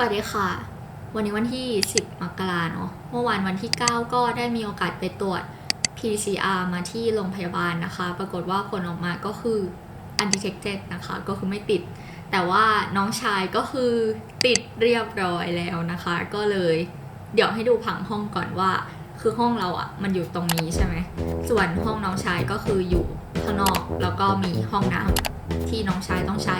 สวัสดีค่ะ วันนี้วันที่ 10 มกราเนาะเมื่อวานวันที่ 9 ก็ได้มีโอกาสไปตรวจ PCR มาที่โรงพยาบาลนะคะ ปรากฏว่าผลออกมาก็คือ undetected นะคะ ก็คือไม่ติด แต่ว่าน้องชายก็คือติดเรียบร้อยแล้วนะคะ ก็เลย เดี๋ยวให้ดูผังห้องก่อนว่า คือห้องเราอะ่ะ มันอยู่ตรงนี้ใช่ไหม ส่วนห้องน้องชายก็คืออยู่ข้างนอก แล้วก็มีห้องน้ำ ที่น้องชายต้องใช้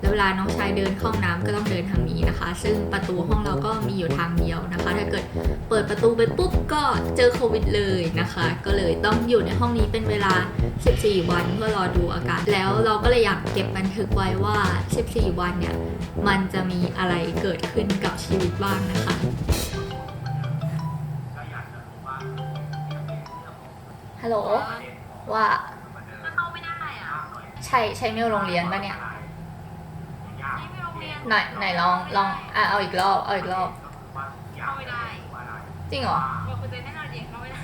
แล้วเวลาน้องชายเดินเข้าห้องน้ำก็ต้องเดินทางนี้นะคะ ซึ่งประตูห้องเราก็มีอยู่ทางเดียวนะคะ ถ้าเกิดเปิดประตูไปปุ๊บก็เจอโควิดเลยนะคะ ก็เลยต้องอยู่ในห้องนี้เป็นเวลา 14 วันเพื่อรอดูอาการ แล้วเราก็เลยอยากเก็บบันทึกไว้ว่า 14 วันเนี่ยมันจะมีอะไรเกิดขึ้นกับชีวิตบ้างนะคะฮัลโหลว่า ใช่ใช่เมลโรงเรียนปะเนี่ยไม่มีโรงเรียนไหนไหนลองลองอะเอาอีกรอบเอาอีกรอบเข้าไม่ได้ จริงเหรอบอกคุณเจนแน่นอนเด็กเข้าไม่ได้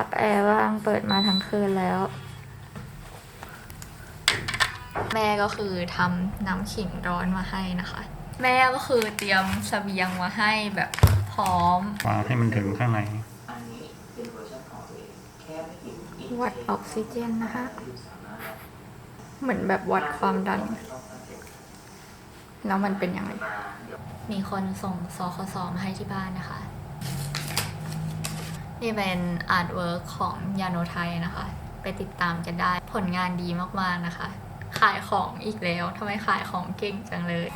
พักแอร์บ้างเปิดมาทั้งคืนแล้ว แม่ก็คือทำน้ำขิงร้อนมาให้นะคะ แม่ก็คือเตรียมเสบียงมาให้แบบพร้อมวางให้มันถึงข้างในวัดออกซิเจนนะคะ เหมือนแบบวัดความดัน แล้วมันเป็นยังไง มีคนส่งสคสมาให้ที่บ้านนะคะ นี่เป็นอาร์ตเวิร์กของยาโนไทยนะคะ ไปติดตามกันได้ผลงานดีมากๆนะคะ ขายของอีกแล้วทำไมขายของเก่งจังเลย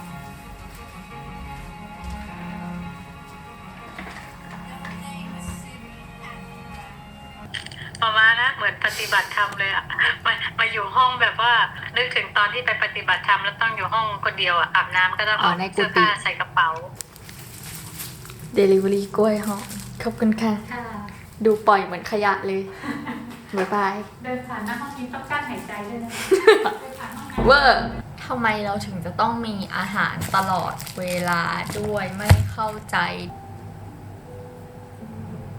ประมาณนะเหมือนปฏิบัติธรรมเลยอะมามาอยู่ห้องแบบว่า นึกถึงตอนที่ไปปฏิบัติธรรมแล้วต้องอยู่ห้องคนเดียวอะอาบน้ำก็ต้องอ๋อเอาในกุฏิ เสื้อผ้าใส่กระเป๋า Delivery กล้วยหอมขอบคุณค่ะ ดูปล่อยเหมือนขยะเลยบ๊ายบาย เดินผ่านหน้าห้องนี้ต้องกั้นหายใจด้วยนะเดินผ่านห้องน้ำเวอร์ทำไมเราถึงจะต้องมีอาหารตลอดเวลาด้วยไม่เข้าใจ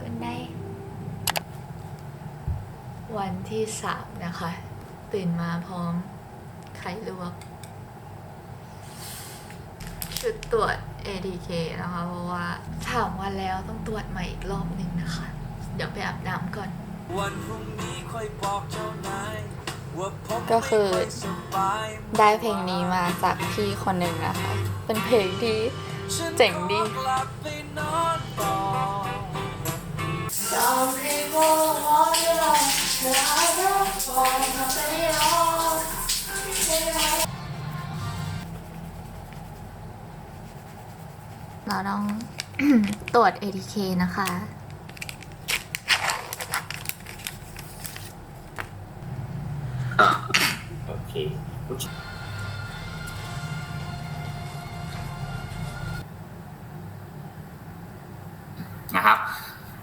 กันได้ วันที่สามนะคะ ตื่นมาพร้อมไข่ลวก ชุดตรวจ ADK นะคะ เพราะว่าสามวันแล้วต้องตรวจใหม่อีกรอบหนึ่งนะคะ เดี๋ยวไปอาบน้ำก่อน วันพรุ่งนี้ค่อยบอกเจ้านายว่าผมก็คือไม่สบายได้เพลงนี้มาจากพี่คนหนึ่งนะคะ เป็นเพลงที่ฉันเจ๋งดีขอกลับไปนอนก่อนเราต้องตรวจ ATK นะคะ โอเคนะครับ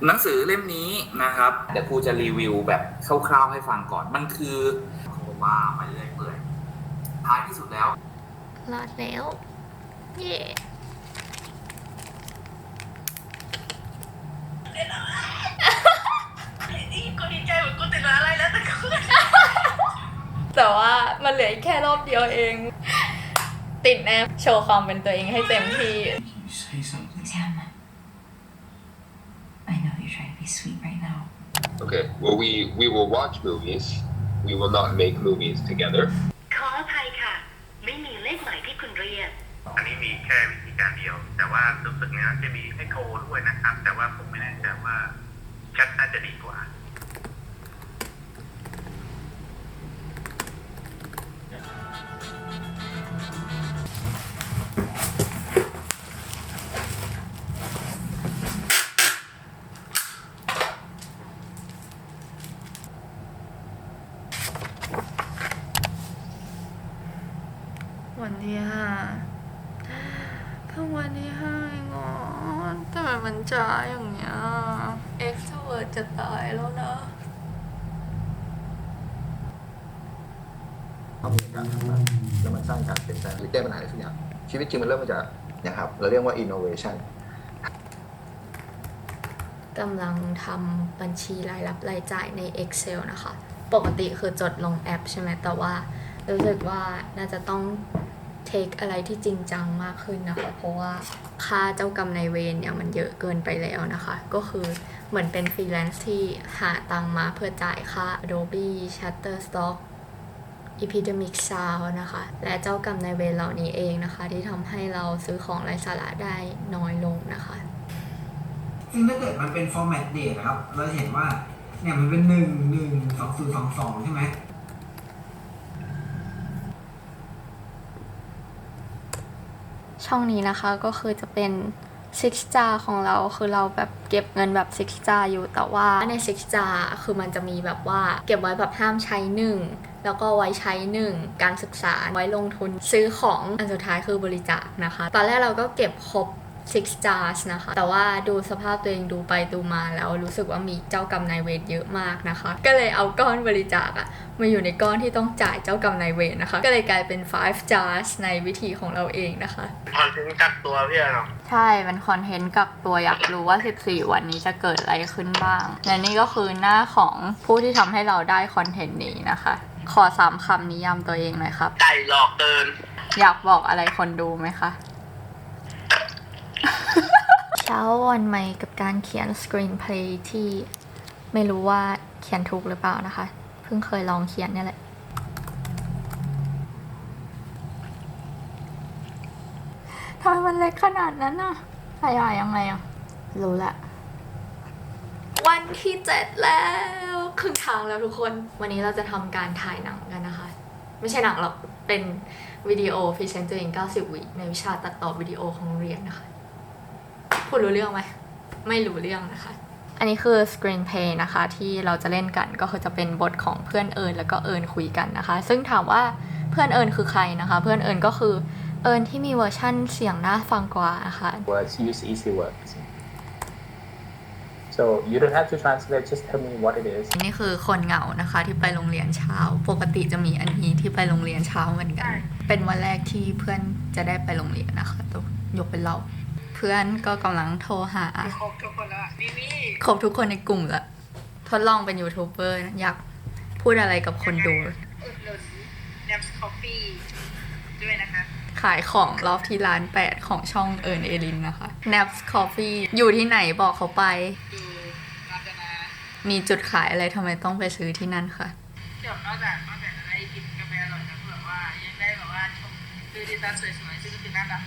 หนังสือเล่มนี้นะครับ เดี๋ยวครูจะรีวิวแบบคร่าวๆให้ฟังก่อนมันคือโคว่าไปเรื่อยเปื่อยท้ายที่สุดแล้วรอดแล้ว เย่ ว่ามันเหลืออีกแค่รอบเดียวเอง ติดแน่โชว์ความเป็นตัวเองให้เต็มที่ say something Tim, I know you're trying to be sweet right now. Okay. Well, we we will watch movies. We will not make movies together. ขออภัยค่ะ ไม่มีเลขหมายที่คุณเรียก อันนี้มีแค่วิธีการเดียว แต่ว่ารู้สึกเนี้ยจะมีให้โทรด้วยนะครับ แต่ว่าผมไม่แน่ใจว่าแชทน่าจะดีกว่า แต่มันช้าอย่างเงี้ย extrovert จะตายแล้วนะต้องมีการทำงานแล้วมันสร้างการเปลี่ยนแปลงหรือแก้ปัญหาอะไรสักอย่างชีวิตจริงมันเริ่มมาจากนะครับ เราเรียกว่า innovation กำลังทำบัญชีรายรับรายจ่ายใน Excel นะคะ ปกติคือจดลงแอปใช่ไหมแต่ว่ารู้สึกว่าน่าจะต้อง เทคอะไรที่จริงจังมากขึ้นนะคะ เพราะว่าค่าเจ้ากรรมนายเวรเนี่ยมันเยอะเกินไปแล้วนะคะ ก็คือเหมือนเป็นฟรีแลนซ์ที่หาตังมาเพื่อจ่ายค่า Adobe Shutterstock Epidemic Sound นะคะ และเจ้ากรรมนายเวรเหล่านี้เองนะคะ ที่ทำให้เราซื้อของไร้สาระได้น้อยลงนะคะซึ่งถ้าเกิดมันเป็น format date นะครับ เราจะเห็นว่าเนี่ยมันเป็นหนึ่งหนึ่งสองศูนย์สองสองใช่ไหม ช่องนี้นะคะก็คือจะเป็นซิกจาของเราคือเราแบบเก็บเงินแบบซิกจาอยู่แต่ว่าในซิกจาคือมันจะมีแบบว่าเก็บไว้แบบห้ามใช้หนึ่งแล้วก็ไว้ใช้หนึ่งการศึกษาไว้ลงทุนซื้อของอันสุดท้ายคือบริจาคนะคะ ตอนแรกเราก็เก็บครบ Six Jars นะคะ แต่ว่าดูสภาพตัวเองดูไปดูมาแล้วรู้สึกว่ามีเจ้ากรรมนายเวรเยอะมากนะคะ ก็เลยเอาก้อนบริจาคอะมาอยู่ในก้อนที่ต้องจ่ายเจ้ากรรมนายเวรนะคะ ก็เลยกลายเป็น five jars ในวิธีของเราเองนะคะคอนเทนต์กักตัวพี่เนาะใช่เป็นคอนเทนต์กักตัวอยากรู้ว่า 14 วันนี้จะเกิดอะไรขึ้นบ้าง และนี่ก็คือหน้าของผู้ที่ทำให้เราได้คอนเทนต์นี้นะคะ ขอสามคำนิยามตัวเองหน่อยครับไก่หลอกเกินอยากบอกอะไรคนดูไหมคะ เช้าวันใหม่กับการเขียนสกรีนเพลย์ที่ไม่รู้ว่าเขียนถูกหรือเปล่านะคะ เพิ่งเคยลองเขียนเนี่ยแหละ ทำไมมันเล็กขนาดนั้นน่ะขยายยังไงอะรู้ละ วันที่เจ็ดแล้วครึ่งทางแล้วทุกคน วันนี้เราจะทำการถ่ายหนังกันนะคะ ไม่ใช่หนังหรอก เป็นวิดีโอพรีเซนต์ตัวเอง 90 วิในวิชาตัดต่อวิดีโอของโรงเรียนนะคะ พูดรู้เรื่องไหม ไม่รู้เรื่องนะคะ อันนี้คือ Screen Play นะคะ ที่เราจะเล่นกันก็คือจะเป็นบทของเพื่อนเอิญแล้วก็เอิญคุยกันนะคะ ซึ่งถามว่าเพื่อนเอิญคือใครนะคะ เพื่อนเอิญก็คือเอิญที่มีเวอร์ชั่นเสียงน่าฟังกว่านะคะ words, use easy words. So you don't have to translate, just tell me what it is. นี่คือคนเหงานะคะที่ไปโรงเรียนเช้า ปกติจะมีอันนี้ที่ไปโรงเรียนเช้าเหมือนกัน เป็นวันแรกที่เพื่อนจะได้ไปโรงเรียนนะคะตัวยกเป็นเราเพื่อนก็กำลังโทรหา ครบทุกคนแล้วนี่นี่ครบทุกคนในกลุ่มละทดลองเป็นยูทูบเบอร์นะอยากพูดอะไรกับคนดู อุดหนุนแนมส์คอฟฟี่ด้วยนะคะ ขายของรอบที่ร้าน 8 ของช่องเอิญเอลินนะคะ Naps Coffee อยู่ที่ไหนบอกเขาไป ดูกาญจนามีจุดขายอะไรทำไมต้องไปซื้อที่นั่นคะเดี๋ยวนอกจากนอกจากจะได้กินกาแฟอร่อยแล้วแบบว่ายังได้แบบว่าชมดูดีตาสวยๆซึ่งก็คือหน้าตา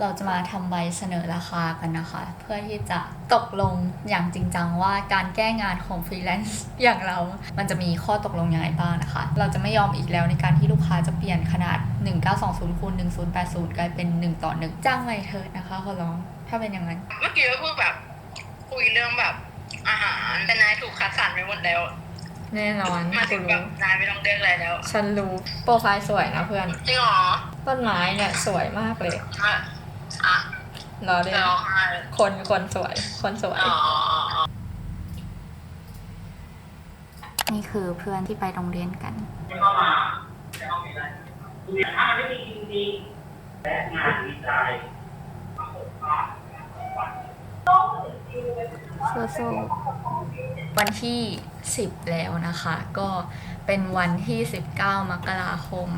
เราจะมาทำใบเสนอราคากันนะคะ เพื่อที่จะตกลงอย่างจริงจังว่าการแก้งานของฟรีแลนซ์อย่างเรา มันจะมีข้อตกลงยังไงบ้างนะคะ เราจะไม่ยอมอีกแล้วในการที่ลูกค้าจะเปลี่ยนขนาด 1920คูณ1080 กลายเป็น 1 ต่อ 1 จ้างไว้เถิดนะคะขอร้อง ถ้าเป็นอย่างนั้น เมื่อกี้ก็พูดแบบคุยเรื่องแบบอาหารแต่นายถูกคัดสรรไปหมดแล้วแน่นอนมาถึคุงณแบรู้บนายไม่ต้องเลือกอะไรแล้ว ฉันรู้ โปรไฟล์สวยนะเพื่อน จริงเหรอ ต้นไม้เนี่ยสวยมากเลยอะอะรอเล่นแล้วอะคนคนสวย คนสวยอ๋อนี่คือเพื่อนที่ไปโรงเรียนกันสู้ๆวันที่ 10 แล้วนะคะ ก็ เป็นวันที่ 19 มกราคม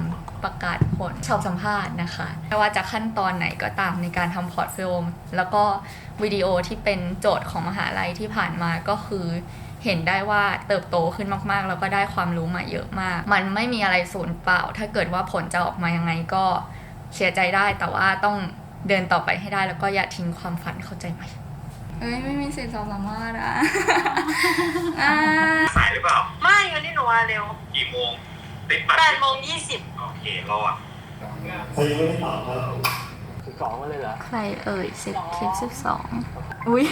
ประกาศผลสอบสัมภาษณ์นะคะ ไม่ว่าจะขั้นตอนไหนก็ตามในการทำพอร์ตโฟลิโอแล้วก็วิดีโอที่เป็นโจทย์ของมหาลัยที่ผ่านมาก็คือเห็นได้ว่าเติบโตขึ้นมากๆ แล้วก็ได้ความรู้มาเยอะมาก มันไม่มีอะไรสูญเปล่า ถ้าเกิดว่าผลจะออกมายังไงก็เสียใจได้แต่ว่าต้องเดินต่อไปให้ได้แล้วก็อย่าทิ้งความฝันเข้าใจไหมเอ้ยไม่มีสิทธิ์สอบสัมภาษณ์อะอ่าสายห รือเปล่า ไม่วันนี้หนูมาเร็วกี่โมงติดบัตรแปดโมงยี่สิบโอเครออะสิบสองมาเลยเหรอ ใครเอ่ยสิบคลิปสิบสองอุ้ย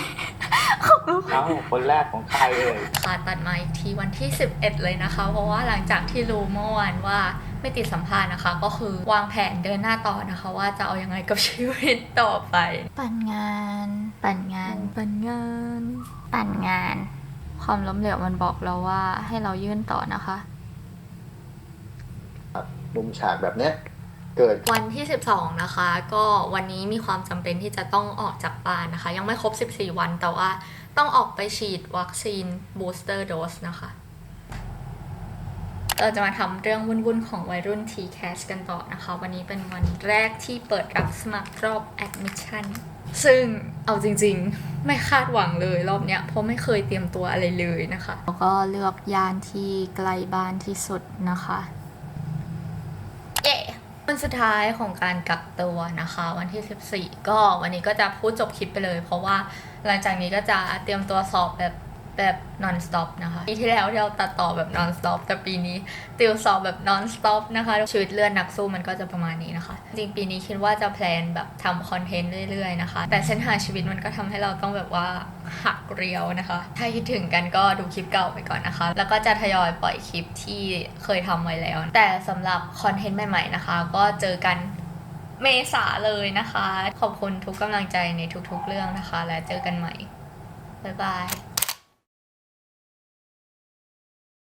ของลูกเอ้าคนแรกของใครเอ่ยค่ะตัดมาอีกทีวันที่ 11 เลยนะคะ เพราะว่าหลังจากที่รู้เมื่อวานว่าไม่ติดสัมภาษณ์นะคะ ก็คือวางแผนเดินหน้าต่อนะคะ ว่าจะเอายังไงกับชีวิตต่อไป ปั่นงาน ปั่นงาน ปั่นงาน ปั่นงาน ความล้มเหลวมันบอกเราว่าให้เรายื่นต่อนะคะ มุมฉากแบบเนี้ยเกิดวันที่ 12 นะคะ ก็วันนี้มีความจำเป็นที่จะต้องออกจากบ้านนะคะ ยังไม่ครบ 14 วันแต่ว่าต้องออกไปฉีดวัคซีนบูสเตอร์โดสนะคะ เราจะมาทำเรื่องวุ่นๆของวัยรุ่น T-CAS กันต่อนะคะ วันนี้เป็นวันแรกที่เปิดรับสมัครรอบ admission ซึ่งเอาจริง ๆ ไม่คาดหวังเลยรอบเนี้ยเพราะไม่เคยเตรียมตัวอะไรเลยนะคะแล้วก็เลือกย่านที่ใกล้บ้านที่สุดนะคะเย้วันสุดท้ายของการกักตัวนะคะ วันที่ 14 ก็วันนี้ก็จะพูดจบคลิปไปเลย เพราะว่าหลังจากนี้ก็จะเตรียมตัวสอบแบบ แบบ non stop นะคะปีที่แล้วที่เราตัดต่อแบบ non stop แต่ปีนี้ติวสอบแบบ non stop นะคะชีวิตเลื่อดนักสู้มันก็จะประมาณนี้นะคะ จริงปีนี้คิดว่าจะแพลนแบบทำคอนเทนต์เรื่อยๆนะคะ แต่เส้นทางชีวิตมันก็ทำให้เราต้องแบบว่าหักเรียวนะคะ ถ้าคิดถึงกันก็ดูคลิปเก่าไปก่อนนะคะ แล้วก็จะทยอยปล่อยคลิปที่เคยทำไว้แล้ว แต่สำหรับคอนเทนต์ใหม่ๆนะคะ ก็เจอกันเมษาเลยนะคะ ขอบคุณทุกกำลังใจในทุกๆเรื่องนะคะ และเจอกันใหม่บ๊ายบาย